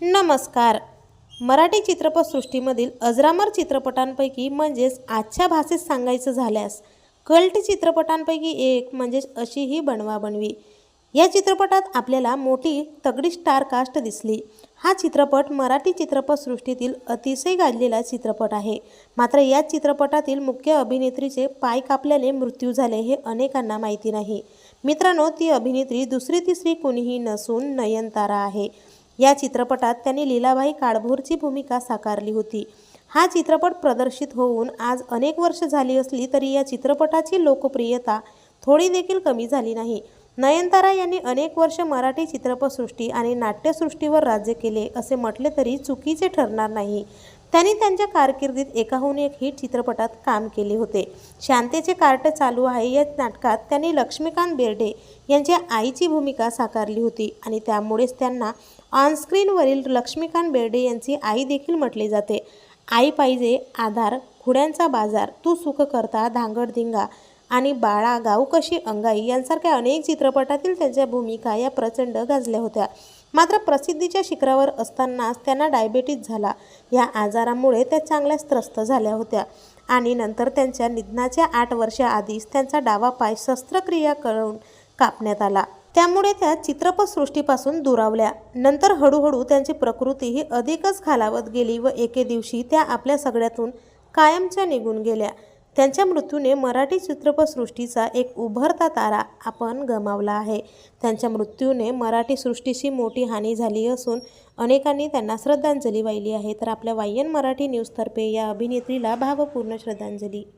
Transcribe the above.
नमस्कार. मराठी चित्रपटसृष्टीमधील अजरामर चित्रपटांपैकी म्हणजेच आजच्या भाषेत सांगायचं झाल्यास कल्ट चित्रपटांपैकी एक म्हणजेच अशी ही बनवाबनवी या चित्रपटात आपल्याला मोठी तगडी स्टार कास्ट दिसली. हा चित्रपट मराठी चित्रपटसृष्टीतील अतिशय गाजलेला चित्रपट आहे. मात्र या चित्रपटातील मुख्य अभिनेत्रीचे पाय कापल्याने मृत्यू झाले हे अनेकांना माहिती नाही. मित्रांनो ती अभिनेत्री दुसरी तिसरी कोणीही नसून नयनतारा आहे. या चित्रपटात त्यांनी लीलाबाई काळभोरची भूमिका साकारली होती. हा चित्रपट प्रदर्शित होऊन आज अनेक वर्ष झाली असली तरी या चित्रपटाची लोकप्रियता थोडी देखील कमी झाली नाही. नयनतारा यांनी अनेक वर्ष मराठी चित्रपटसृष्टी आणि नाट्यसृष्टीवर राज्य केले असे म्हटले तरी चुकीचे ठरणार नाही. त्यांनी त्यांच्या कारकिर्दीत एकाहून एक हिट चित्रपटात काम केले होते. शांतेचे कार्ट चालू आहे या नाटकात त्यांनी लक्ष्मीकांत बेर्डे यांच्या आईची भूमिका साकारली होती आणि त्यामुळेच त्यांना ऑनस्क्रीनवरील लक्ष्मीकांत बेर्डे यांची आई देखील म्हटले जाते. आई पाहिजे आधार खुड्यांचा बाजार तू सुख करता धांगडधिंगा आणि बाळा गाऊ कशी अंगाई यांसारख्या अनेक चित्रपटातील त्यांच्या भूमिका या प्रचंड गाजल्या होत्या. मात्र प्रसिद्धीच्या शिखरावर असतानाच त्यांना डायबेटीस झाला. या आजारामुळे त्या चांगल्याच त्रस्त झाल्या होत्या. आणि नंतर त्यांच्या निधनाच्या आठ वर्षाआधीच त्यांचा डावा पाय शस्त्रक्रिया करून कापण्यात आला. त्यामुळे त्या चित्रपटसृष्टीपासून दुरावल्या. नंतर हळूहळू त्यांची प्रकृतीही अधिकच खालावत गेली व एके दिवशी त्या आपल्या सगळ्यातून कायमच्या निघून गेल्या. त्यांच्या मृत्यूने मराठी चित्रपटसृष्टीचा एक उभरता तारा आपण गमावला आहे. त्यांच्या मृत्यूने मराठी सृष्टीची मोठी हानी झाली असून अनेकांनी त्यांना श्रद्धांजली वाहिली आहे. तर आपल्या वायन मराठी न्यूजतर्फे या अभिनेत्रीला भावपूर्ण श्रद्धांजली.